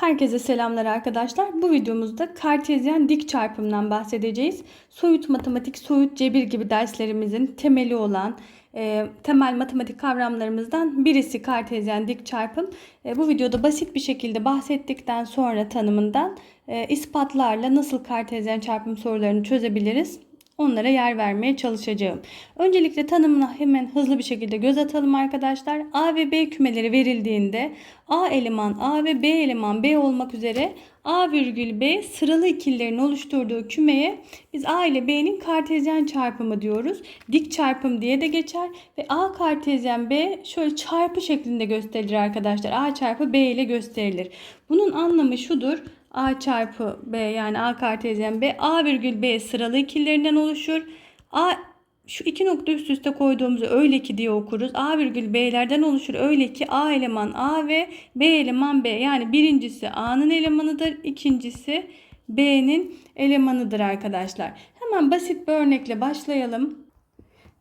Herkese selamlar arkadaşlar. Bu videomuzda kartezyen dik çarpımdan bahsedeceğiz. Soyut matematik, soyut cebir gibi derslerimizin temeli olan e, temel matematik kavramlarımızdan birisi kartezyen dik çarpım. E, bu videoda basit bir şekilde bahsettikten sonra tanımından e, ispatlarla nasıl kartezyen çarpım sorularını çözebiliriz onlara yer vermeye çalışacağım. Öncelikle tanımına hemen hızlı bir şekilde göz atalım arkadaşlar. A ve B kümeleri verildiğinde A eleman A ve B eleman B olmak üzere A virgül B sıralı ikililerin oluşturduğu kümeye biz A ile B'nin kartezyen çarpımı diyoruz. Dik çarpım diye de geçer ve A kartezyen B şöyle çarpı şeklinde gösterilir arkadaşlar. A çarpı B ile gösterilir. Bunun anlamı şudur. A çarpı B yani A kartezyen B A virgül B sıralı ikililerinden oluşur. A şu iki nokta üst üste koyduğumuzu öyle ki diye okuruz. A virgül B'lerden oluşur. Öyle ki A eleman A ve B eleman B. Yani birincisi A'nın elemanıdır. ikincisi B'nin elemanıdır arkadaşlar. Hemen basit bir örnekle başlayalım.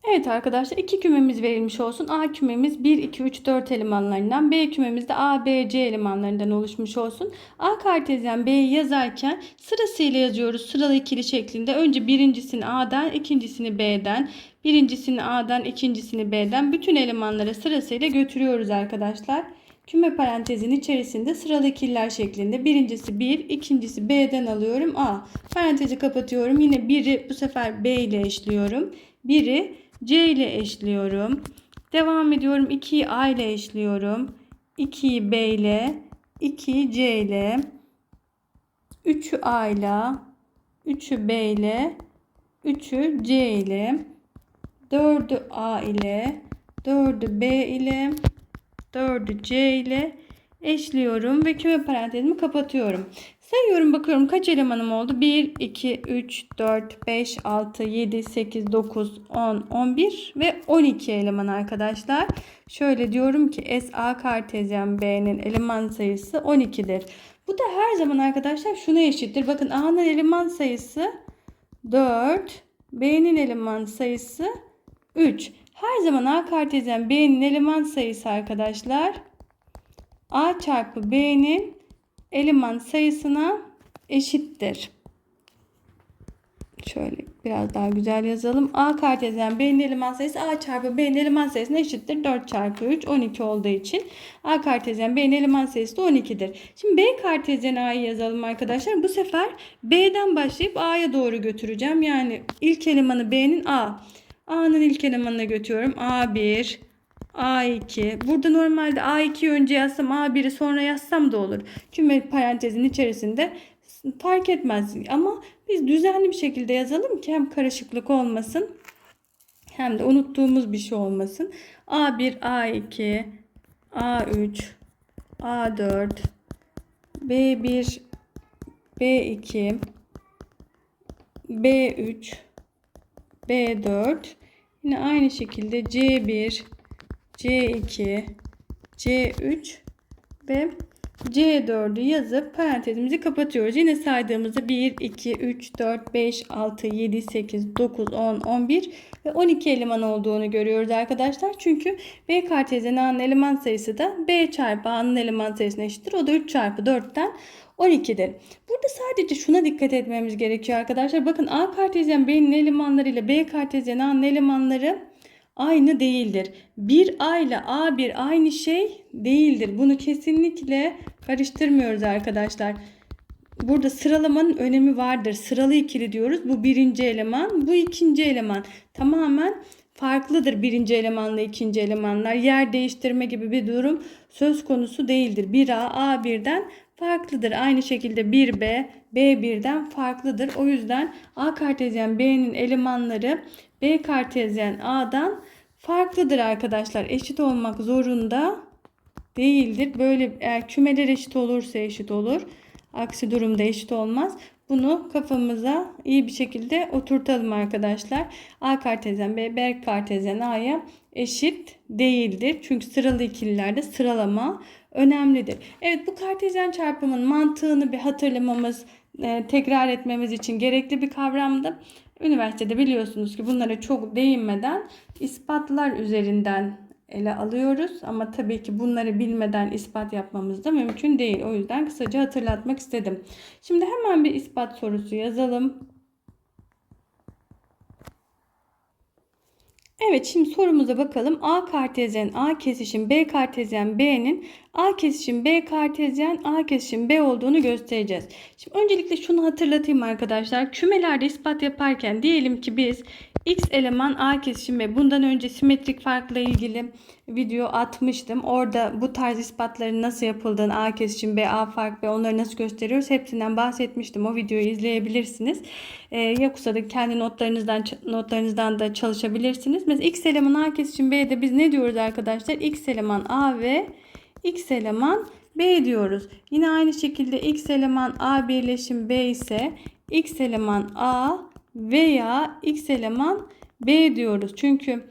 Evet arkadaşlar iki kümemiz verilmiş olsun. A kümemiz 1, 2, 3, 4 elemanlarından. B kümemiz de A, B, C elemanlarından oluşmuş olsun. A kartezyen B'yi yazarken sırasıyla yazıyoruz. Sıralı ikili şeklinde. Önce birincisini A'dan, ikincisini B'den, birincisini A'dan, ikincisini B'den. Bütün elemanları sırasıyla götürüyoruz arkadaşlar. Küme parantezin içerisinde sıralı ikililer şeklinde. Birincisi 1, ikincisi B'den alıyorum A. Parantezi kapatıyorum. Yine biri bu sefer B ile eşliyorum. Biri C ile eşliyorum. Devam ediyorum. 2'yi A ile eşliyorum. 2'yi B ile, 2'yi C ile, 3'ü A ile, 3'ü B ile, 3'ü C ile, 4'ü A ile, 4'ü B ile, 4'ü C ile eşliyorum ve küme parantezimi kapatıyorum. Sayıyorum bakıyorum kaç elemanım oldu? 1, 2, 3, 4, 5, 6, 7, 8, 9, 10, 11 ve 12 eleman arkadaşlar. Şöyle diyorum ki SA kartezyen B'nin eleman sayısı 12'dir. Bu da her zaman arkadaşlar şuna eşittir. Bakın A'nın eleman sayısı 4, B'nin eleman sayısı 3. Her zaman A kartezyen B'nin eleman sayısı arkadaşlar A çarpı B'nin eleman sayısına eşittir. Şöyle biraz daha güzel yazalım. A kartezyen B'nin eleman sayısı A çarpı B'nin eleman sayısına eşittir. 4 çarpı 3 12 olduğu için A kartezyen B'nin eleman sayısı da 12'dir. Şimdi B kartezyen A'yı yazalım arkadaşlar. Bu sefer B'den başlayıp A'ya doğru götüreceğim. Yani ilk elemanı B'nin A. A'nın ilk elemanına götürüyorum. A1, A2. Burada normalde A2'yi önce yazsam A1'i sonra yazsam da olur. Küme parantezin içerisinde fark etmez. Ama biz düzenli bir şekilde yazalım ki hem karışıklık olmasın hem de unuttuğumuz bir şey olmasın. A1, A2, A3, A4, B1, B2, B3, B4 yine aynı şekilde C1, C2, C3 ve C4'ü yazıp parantezimizi kapatıyoruz. Yine saydığımızda 1, 2, 3, 4, 5, 6, 7, 8, 9, 10, 11 ve 12 eleman olduğunu görüyoruz arkadaşlar. Çünkü B kartezyen A'nın eleman sayısı da B çarpı A'nın eleman sayısına eşittir. O da 3 çarpı 4'ten 12'dir. Burada sadece şuna dikkat etmemiz gerekiyor arkadaşlar. Bakın A kartezyen B'nin elemanları ile B kartezyen A'nın elemanları aynı değildir. Bir A ile A1 aynı şey değildir. Bunu kesinlikle karıştırmıyoruz arkadaşlar. Burada sıralamanın önemi vardır. Sıralı ikili diyoruz. Bu birinci eleman, bu ikinci eleman. Tamamen farklıdır birinci elemanla ikinci elemanlar. Yer değiştirme gibi bir durum söz konusu değildir. 1A, A1'den farklıdır. Aynı şekilde 1B, B1'den farklıdır. O yüzden A kartezyen B'nin elemanları B kartezyen A'dan farklıdır arkadaşlar. Eşit olmak zorunda değildir. Böyle eğer kümeler eşit olursa eşit olur. Aksi durumda eşit olmaz. Bunu kafamıza iyi bir şekilde oturtalım arkadaşlar. A kartezyen B, B kartezyen A'ya eşit değildir. Çünkü sıralı ikililerde sıralama önemlidir. Evet bu kartezyen çarpımın mantığını bir hatırlamamız, e, tekrar etmemiz için gerekli bir kavramdı. Üniversitede biliyorsunuz ki bunlara çok değinmeden ispatlar üzerinden ele alıyoruz. Ama tabii ki bunları bilmeden ispat yapmamız da mümkün değil. O yüzden kısaca hatırlatmak istedim. Şimdi hemen bir ispat sorusu yazalım. Evet şimdi sorumuza bakalım. A kartezyen A kesişim B kartezyen B'nin A kesişim B kartezyen A kesişim B olduğunu göstereceğiz. Şimdi öncelikle şunu hatırlatayım arkadaşlar. Kümelerde ispat yaparken diyelim ki biz X eleman A kesişim B. Bundan önce simetrik farkla ilgili video atmıştım. Orada bu tarz ispatların nasıl yapıldığını A kesişim B, A fark B onları nasıl gösteriyoruz hepsinden bahsetmiştim. O videoyu izleyebilirsiniz. Ee, yoksa da kendi notlarınızdan notlarınızdan da çalışabilirsiniz. Mesela X eleman A kesişim B'de biz ne diyoruz arkadaşlar? X eleman A ve X eleman B diyoruz. Yine aynı şekilde X eleman A birleşim B ise X eleman A veya X eleman B diyoruz. Çünkü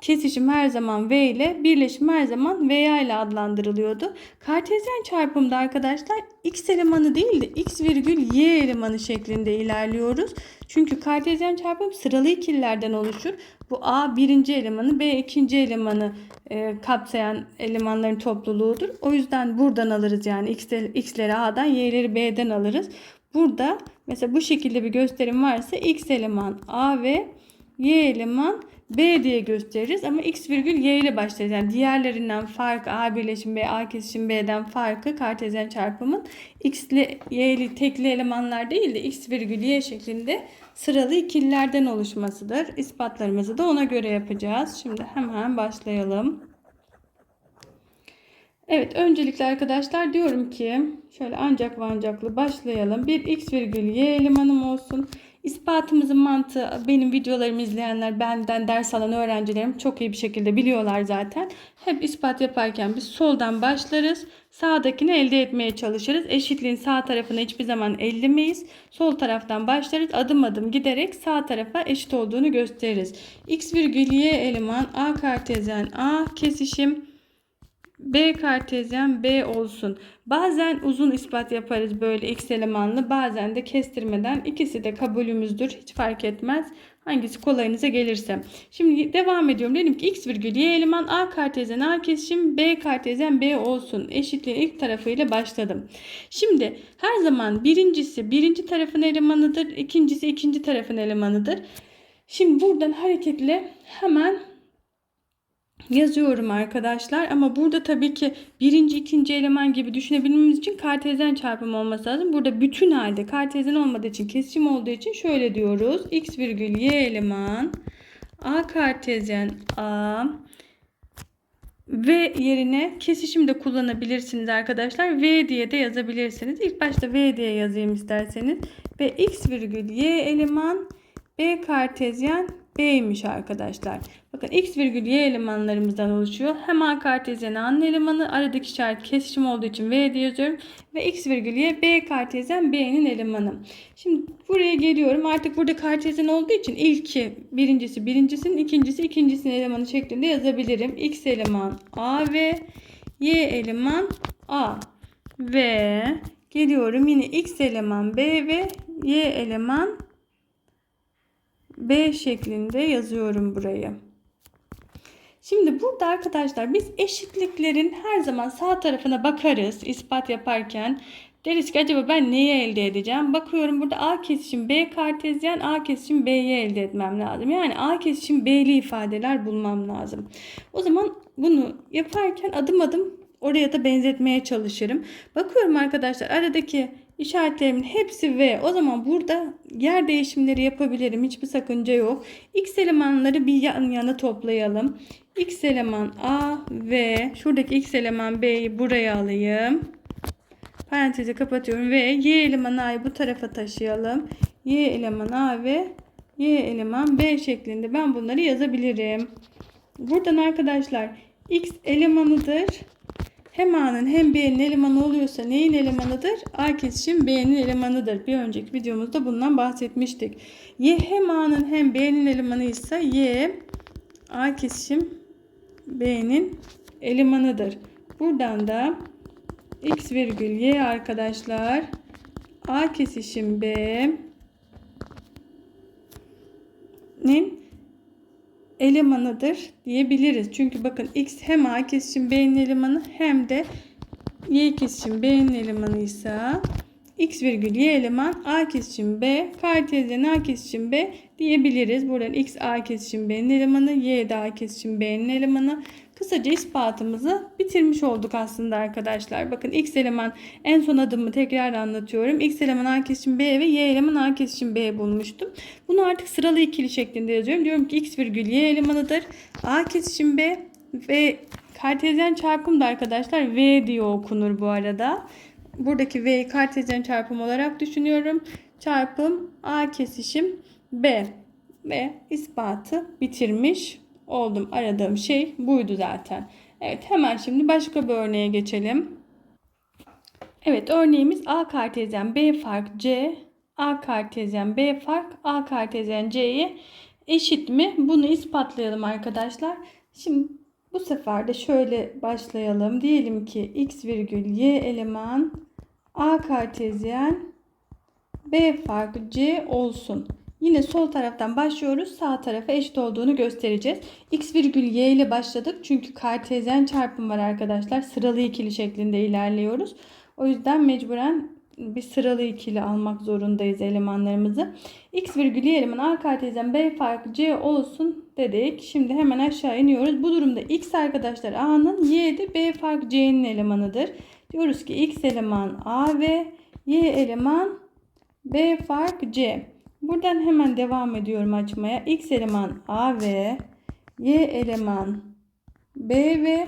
kesişim her zaman V ile birleşim her zaman veya ile adlandırılıyordu. Kartezyen çarpımda arkadaşlar X elemanı değil de X virgül Y elemanı şeklinde ilerliyoruz. Çünkü kartezyen çarpım sıralı ikililerden oluşur. Bu A birinci elemanı B ikinci elemanı e, kapsayan elemanların topluluğudur. O yüzden buradan alırız yani X'leri A'dan Y'leri B'den alırız. Burada mesela bu şekilde bir gösterim varsa X eleman A ve Y eleman B diye gösteririz ama X virgül Y ile başlarız. Yani diğerlerinden farkı A birleşim B, A kesişim B'den farkı kartezyen çarpımın X'li Y'li tekli elemanlar değil de X virgül Y şeklinde sıralı ikililerden oluşmasıdır. İspatlarımızı da ona göre yapacağız. Şimdi hemen başlayalım. Evet öncelikle arkadaşlar diyorum ki şöyle ancak ve başlayalım. Bir x virgül y elemanım olsun. İspatımızın mantığı benim videolarımı izleyenler benden ders alan öğrencilerim çok iyi bir şekilde biliyorlar zaten. Hep ispat yaparken biz soldan başlarız. Sağdakini elde etmeye çalışırız. Eşitliğin sağ tarafını hiçbir zaman ellemeyiz. Sol taraftan başlarız. Adım adım giderek sağ tarafa eşit olduğunu gösteririz. x virgül y eleman a kartezyen a kesişim B kartezyen B olsun. Bazen uzun ispat yaparız böyle x elemanlı. Bazen de kestirmeden. ikisi de kabulümüzdür. Hiç fark etmez. Hangisi kolayınıza gelirse. Şimdi devam ediyorum. Dedim ki x virgül y eleman a kartezyen a kesişim b kartezyen b olsun. Eşitliğin ilk tarafıyla başladım. Şimdi her zaman birincisi birinci tarafın elemanıdır. ikincisi ikinci tarafın elemanıdır. Şimdi buradan hareketle hemen yazıyorum arkadaşlar. Ama burada tabii ki birinci, ikinci eleman gibi düşünebilmemiz için kartezyen çarpım olması lazım. Burada bütün halde kartezyen olmadığı için kesişim olduğu için şöyle diyoruz. x virgül y eleman a kartezyen a V yerine kesişim de kullanabilirsiniz arkadaşlar. V diye de yazabilirsiniz. İlk başta V diye yazayım isterseniz. Ve x virgül y eleman B kartezyen B'ymiş arkadaşlar. Bakın x virgül y elemanlarımızdan oluşuyor. Hemen kartezyen A'nın elemanı. Aradaki işaret kesişim olduğu için V diye yazıyorum. Ve x virgül y B kartezyen B'nin elemanı. Şimdi buraya geliyorum. Artık burada kartezyen olduğu için ilki birincisi birincisinin ikincisi ikincisinin elemanı şeklinde yazabilirim. X eleman A ve Y eleman A. Ve geliyorum yine x eleman B ve Y eleman B şeklinde yazıyorum burayı. Şimdi burada arkadaşlar biz eşitliklerin her zaman sağ tarafına bakarız ispat yaparken. Deriz ki acaba ben neyi elde edeceğim? Bakıyorum burada A kesişim B kartezyen A kesişim B'yi elde etmem lazım. Yani A kesişim B'li ifadeler bulmam lazım. O zaman bunu yaparken adım adım oraya da benzetmeye çalışırım. Bakıyorum arkadaşlar aradaki İşaretlerimin hepsi V. O zaman burada yer değişimleri yapabilirim. Hiçbir sakınca yok. X elemanları bir yan yana toplayalım. X eleman A ve şuradaki X eleman B'yi buraya alayım. Parantezi kapatıyorum ve Y eleman A'yı bu tarafa taşıyalım. Y eleman A ve Y eleman B şeklinde ben bunları yazabilirim. Buradan arkadaşlar X elemanıdır. Hem A'nın hem B'nin elemanı oluyorsa neyin elemanıdır? A kesişim B'nin elemanıdır. Bir önceki videomuzda bundan bahsetmiştik. Y hem A'nın hem B'nin elemanı ise Y A kesişim B'nin elemanıdır. Buradan da X virgül Y arkadaşlar A kesişim B'nin elemanıdır diyebiliriz. Çünkü bakın x hem a kesişim b'nin elemanı hem de y kesişim b'nin elemanı ise x virgül y eleman a kesişim b kartezyen a kesişim b diyebiliriz. Buradan x a kesişim b'nin elemanı y de a kesişim b'nin elemanı. Kısaca ispatımızı bitirmiş olduk aslında arkadaşlar. Bakın x eleman en son adımı tekrar anlatıyorum. x eleman a kesişim b ve y eleman a kesişim b bulmuştum. Bunu artık sıralı ikili şeklinde yazıyorum. Diyorum ki x virgül y elemanıdır. a kesişim b ve kartezyen çarpım da arkadaşlar v diye okunur bu arada. Buradaki v'yi kartezyen çarpım olarak düşünüyorum. Çarpım a kesişim b ve ispatı bitirmiş oldum. Aradığım şey buydu zaten. Evet hemen şimdi başka bir örneğe geçelim. Evet örneğimiz A kartezyen B fark C, A kartezyen B fark A kartezyen C'ye eşit mi? Bunu ispatlayalım arkadaşlar. Şimdi bu sefer de şöyle başlayalım. Diyelim ki x virgül y eleman A kartezyen B fark C olsun. Yine sol taraftan başlıyoruz. Sağ tarafa eşit olduğunu göstereceğiz. X virgül y ile başladık. Çünkü kartezyen çarpım var arkadaşlar. Sıralı ikili şeklinde ilerliyoruz. O yüzden mecburen bir sıralı ikili almak zorundayız elemanlarımızı. X virgül y eleman A kartezyen B farkı C olsun dedik. Şimdi hemen aşağı iniyoruz. Bu durumda X arkadaşlar A'nın Y de B fark C'nin elemanıdır. Diyoruz ki X eleman A ve Y eleman B fark C. Buradan hemen devam ediyorum açmaya. X eleman A ve Y eleman B ve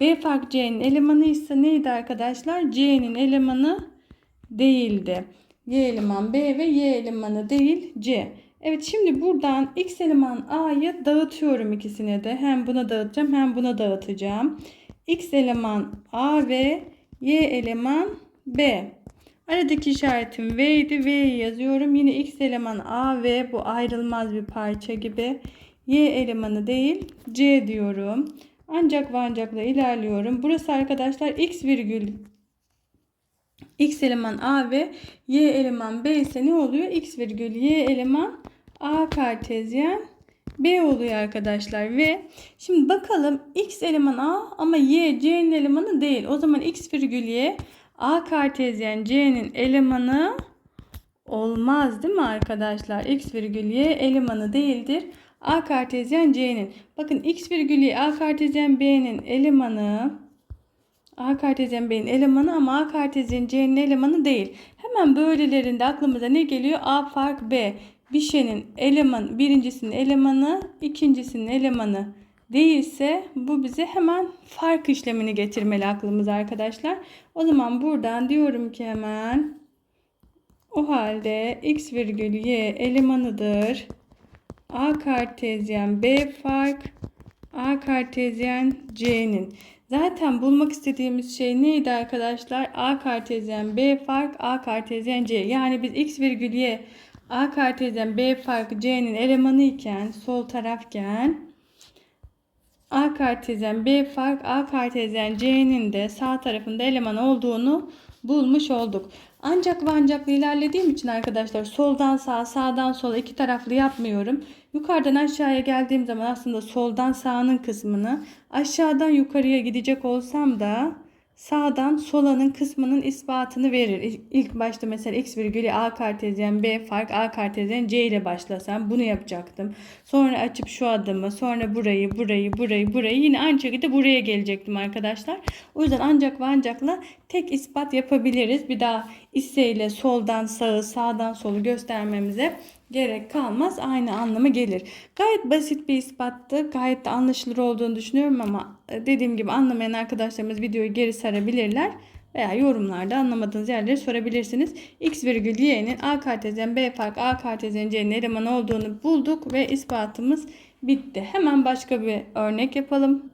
B fark C'nin elemanı ise neydi arkadaşlar? C'nin elemanı değildi. Y eleman B ve Y elemanı değil C. Evet şimdi buradan X eleman A'yı dağıtıyorum ikisine de. Hem buna dağıtacağım hem buna dağıtacağım. X eleman A ve Y eleman B. Aradaki işaretim V idi. V'yi yazıyorum. Yine X eleman A ve bu ayrılmaz bir parça gibi. Y elemanı değil C diyorum. Ancak ve ancakla ilerliyorum. Burası arkadaşlar X virgül X eleman A ve Y eleman B ise ne oluyor? X virgül Y eleman A kartezyen B oluyor arkadaşlar ve şimdi bakalım X eleman A ama Y C'nin elemanı değil. O zaman X virgül Y A kartezyen C'nin elemanı olmaz değil mi arkadaşlar? X virgül Y elemanı değildir. A kartezyen C'nin. Bakın X virgül Y A kartezyen B'nin elemanı A kartezyen B'nin elemanı ama A kartezyen C'nin elemanı değil. Hemen böylelerinde aklımıza ne geliyor? A fark B. Bir şeyin eleman, birincisinin elemanı, ikincisinin elemanı değilse bu bize hemen fark işlemini getirmeli aklımıza arkadaşlar. O zaman buradan diyorum ki hemen o halde x virgül y elemanıdır. A kartezyen B fark A kartezyen C'nin. Zaten bulmak istediğimiz şey neydi arkadaşlar? A kartezyen B fark A kartezyen C. Yani biz x virgül y A kartezyen B fark C'nin elemanı iken sol tarafken A kartezyen B fark A kartezyen C'nin de sağ tarafında eleman olduğunu bulmuş olduk. Ancak ve ancakla ilerlediğim için arkadaşlar soldan sağa sağdan sola iki taraflı yapmıyorum. Yukarıdan aşağıya geldiğim zaman aslında soldan sağının kısmını aşağıdan yukarıya gidecek olsam da sağdan solanın kısmının ispatını verir. İlk başta mesela x virgülü a kartezyen b fark a kartezyen c ile başlasam bunu yapacaktım. Sonra açıp şu adımı sonra burayı burayı burayı burayı yine aynı şekilde buraya gelecektim arkadaşlar. O yüzden ancak ve ancakla tek ispat yapabiliriz. Bir daha ile soldan sağı sağdan solu göstermemize gerek kalmaz. Aynı anlamı gelir. Gayet basit bir ispattı. Gayet de anlaşılır olduğunu düşünüyorum ama e, dediğim gibi anlamayan arkadaşlarımız videoyu geri sarabilirler. Veya yorumlarda anlamadığınız yerleri sorabilirsiniz. X virgül y'nin A kartezyen B fark A kartezyen C'nin eleman olduğunu bulduk ve ispatımız bitti. Hemen başka bir örnek yapalım.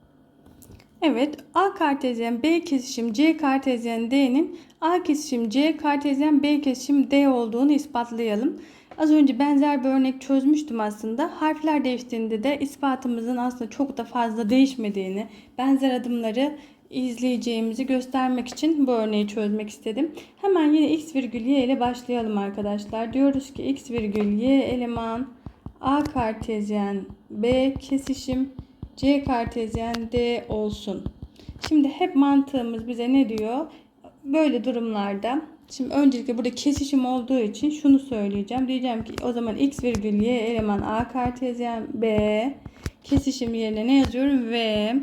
Evet A kartezyen B kesişim C kartezyen D'nin A kesişim C kartezyen B kesişim D olduğunu ispatlayalım. Az önce benzer bir örnek çözmüştüm aslında. Harfler değiştiğinde de ispatımızın aslında çok da fazla değişmediğini, benzer adımları izleyeceğimizi göstermek için bu örneği çözmek istedim. Hemen yine x virgül y ile başlayalım arkadaşlar. Diyoruz ki x virgül y eleman A kartezyen B kesişim C kartezyen D olsun. Şimdi hep mantığımız bize ne diyor? Böyle durumlarda Şimdi öncelikle burada kesişim olduğu için şunu söyleyeceğim. Diyeceğim ki o zaman x virgül y eleman A kartezyen B kesişim yerine ne yazıyorum? V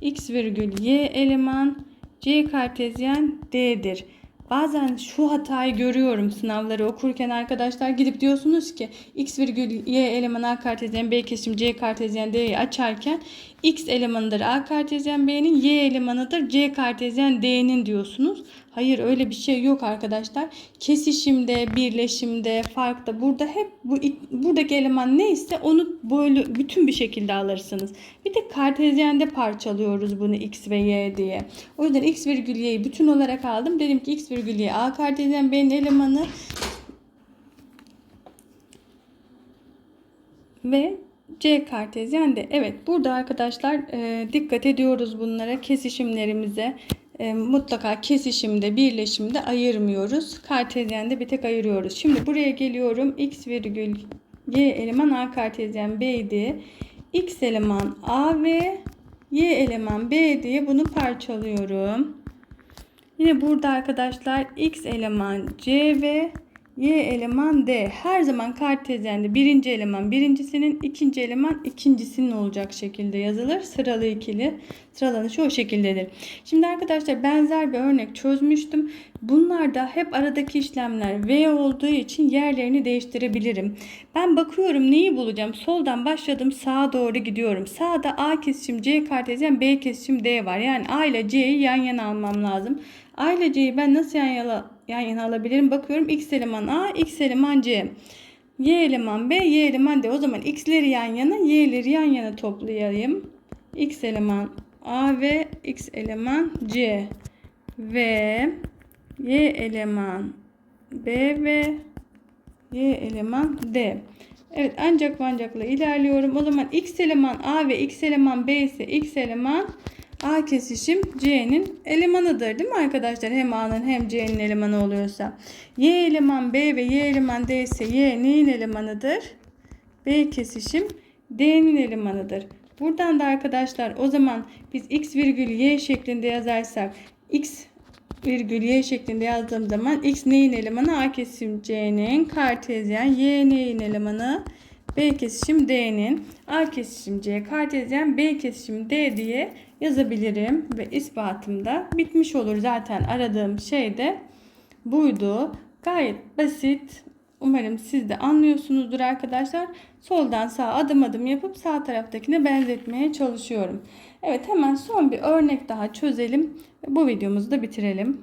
x virgül y eleman C kartezyen D'dir. Bazen şu hatayı görüyorum sınavları okurken arkadaşlar gidip diyorsunuz ki x virgül y eleman a kartezyen b kesişim c kartezyen d'yi açarken x elemanıdır a kartezyen b'nin y elemanıdır c kartezyen d'nin diyorsunuz. Hayır öyle bir şey yok arkadaşlar. Kesişimde, birleşimde, farkta burada hep bu buradaki eleman neyse onu böyle bütün bir şekilde alırsınız. Bir de kartezyende parçalıyoruz bunu x ve y diye. O yüzden x virgül y'yi bütün olarak aldım. Dedim ki x virgül y a kartezyen b'nin elemanı ve C kartezyen de. Evet burada arkadaşlar e, dikkat ediyoruz bunlara kesişimlerimize e, mutlaka kesişimde, birleşimde ayırmıyoruz. Kartezyende bir tek ayırıyoruz. Şimdi buraya geliyorum. X virgül Y eleman A kartezyen B idi. X eleman A ve Y eleman B diye bunu parçalıyorum. Yine burada arkadaşlar X eleman C ve Y eleman D. Her zaman kartezyende birinci eleman birincisinin, ikinci eleman ikincisinin olacak şekilde yazılır. Sıralı ikili sıralanışı o şekildedir. Şimdi arkadaşlar benzer bir örnek çözmüştüm. Bunlarda hep aradaki işlemler V olduğu için yerlerini değiştirebilirim. Ben bakıyorum neyi bulacağım? Soldan başladım sağa doğru gidiyorum. Sağda A kesişim C kartezyen B kesişim D var. Yani A ile C'yi yan yana almam lazım. A ile C'yi ben nasıl yan yana, yan yana alabilirim? Bakıyorum X eleman A, X eleman C. Y eleman B, Y eleman D. O zaman X'leri yan yana, Y'leri yan yana toplayayım. X eleman A ve X eleman C. Ve Y eleman B ve Y eleman D. Evet ancak ancakla ilerliyorum. O zaman X eleman A ve X eleman B ise X eleman A kesişim C'nin elemanıdır değil mi arkadaşlar? Hem A'nın hem C'nin elemanı oluyorsa. Y eleman B ve Y eleman D ise Y neyin elemanıdır? B kesişim D'nin elemanıdır. Buradan da arkadaşlar o zaman biz x virgül y şeklinde yazarsak x virgül y şeklinde yazdığım zaman x neyin elemanı? A kesişim C'nin kartezyen y neyin elemanı? B kesişim D'nin A kesişim C kartezyen B kesişim D diye yazabilirim ve ispatım da bitmiş olur. Zaten aradığım şey de buydu. Gayet basit. Umarım siz de anlıyorsunuzdur arkadaşlar. Soldan sağa adım adım yapıp sağ taraftakine benzetmeye çalışıyorum. Evet hemen son bir örnek daha çözelim. Bu videomuzu da bitirelim.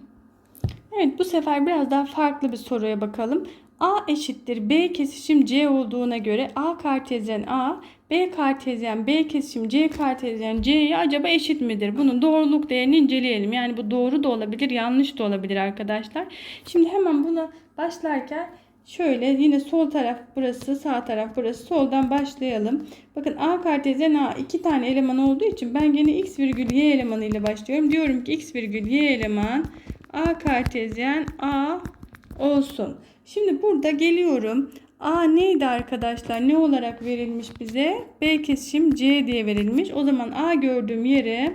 Evet bu sefer biraz daha farklı bir soruya bakalım. A eşittir B kesişim C olduğuna göre A kartezyen A, B kartezyen B kesişim C kartezyen C'ye acaba eşit midir? Bunun doğruluk değerini inceleyelim. Yani bu doğru da olabilir, yanlış da olabilir arkadaşlar. Şimdi hemen buna başlarken şöyle yine sol taraf burası, sağ taraf burası. Soldan başlayalım. Bakın A kartezyen A iki tane eleman olduğu için ben gene x virgül y elemanı ile başlıyorum. Diyorum ki x virgül y eleman A kartezyen A olsun. Şimdi burada geliyorum. A neydi arkadaşlar? Ne olarak verilmiş bize? B kesişim C diye verilmiş. O zaman A gördüğüm yere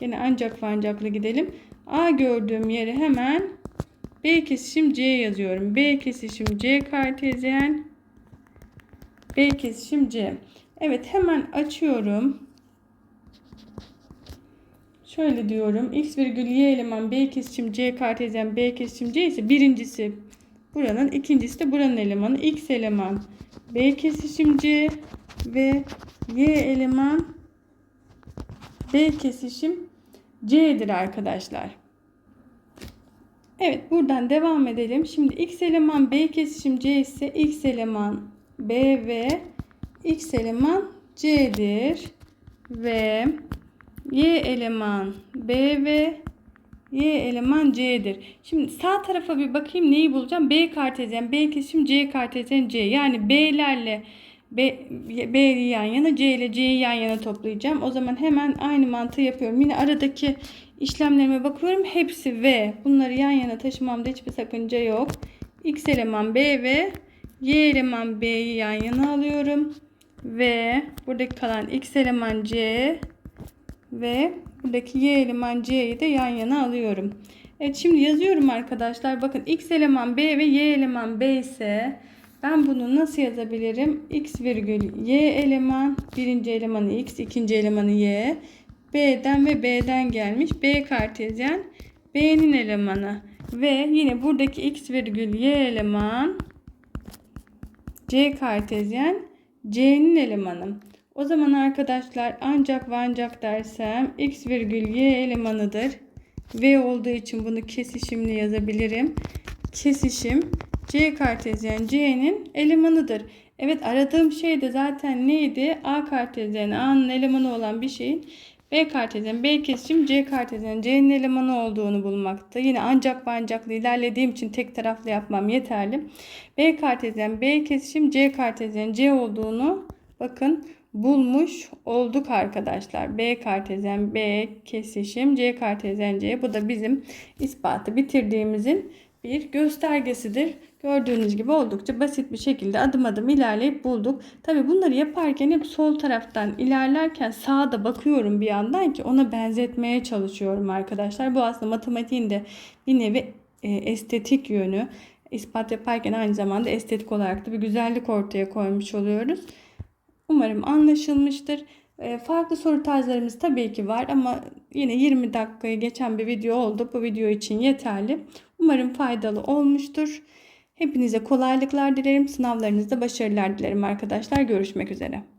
yine ancak fancakla gidelim. A gördüğüm yere hemen B kesişim C yazıyorum. B kesişim C kartezyen B kesişim C. Evet hemen açıyorum. Şöyle diyorum. X virgül Y eleman B kesişim C kartezyen B kesişim C ise birincisi buranın ikincisi de buranın elemanı. X eleman B kesişim C ve Y eleman B kesişim C'dir arkadaşlar. Evet buradan devam edelim. Şimdi x eleman B kesişim C ise x eleman B ve x eleman C'dir. Ve y eleman B ve y eleman C'dir. Şimdi sağ tarafa bir bakayım neyi bulacağım. B kartezyen B kesişim C kartezyen C. Yani B'lerle B, B'yi yan yana C ile C'yi yan yana toplayacağım. O zaman hemen aynı mantığı yapıyorum. Yine aradaki işlemlerime bakıyorum. Hepsi V. Bunları yan yana taşımamda hiçbir sakınca yok. X eleman B ve Y eleman B'yi yan yana alıyorum. Ve buradaki kalan X eleman C ve buradaki Y eleman C'yi de yan yana alıyorum. Evet şimdi yazıyorum arkadaşlar. Bakın X eleman B ve Y eleman B ise ben bunu nasıl yazabilirim? X virgül Y eleman birinci elemanı X, ikinci elemanı Y. B'den ve B'den gelmiş. B kartezyen B'nin elemanı. Ve yine buradaki X virgül Y eleman C kartezyen C'nin elemanı. O zaman arkadaşlar ancak ve ancak dersem X virgül Y elemanıdır. V olduğu için bunu kesişimli yazabilirim. Kesişim C kartezyen C'nin elemanıdır. Evet aradığım şey de zaten neydi? A kartezyen A'nın elemanı olan bir şeyin B kartezyen B kesişim C kartezyen C'nin elemanı olduğunu bulmakta. Yine ancak ve ancaklı ilerlediğim için tek taraflı yapmam yeterli. B kartezyen B kesişim C kartezyen C olduğunu bakın bulmuş olduk arkadaşlar. B kartezyen B kesişim C kartezyen C. Bu da bizim ispatı bitirdiğimizin bir göstergesidir. Gördüğünüz gibi oldukça basit bir şekilde adım adım ilerleyip bulduk. Tabi bunları yaparken hep sol taraftan ilerlerken sağa da bakıyorum bir yandan ki ona benzetmeye çalışıyorum arkadaşlar. Bu aslında matematiğin de bir nevi e, estetik yönü. İspat yaparken aynı zamanda estetik olarak da bir güzellik ortaya koymuş oluyoruz. Umarım anlaşılmıştır. E, farklı soru tarzlarımız tabii ki var ama yine 20 dakikayı geçen bir video oldu. Bu video için yeterli. Umarım faydalı olmuştur. Hepinize kolaylıklar dilerim. Sınavlarınızda başarılar dilerim arkadaşlar. Görüşmek üzere.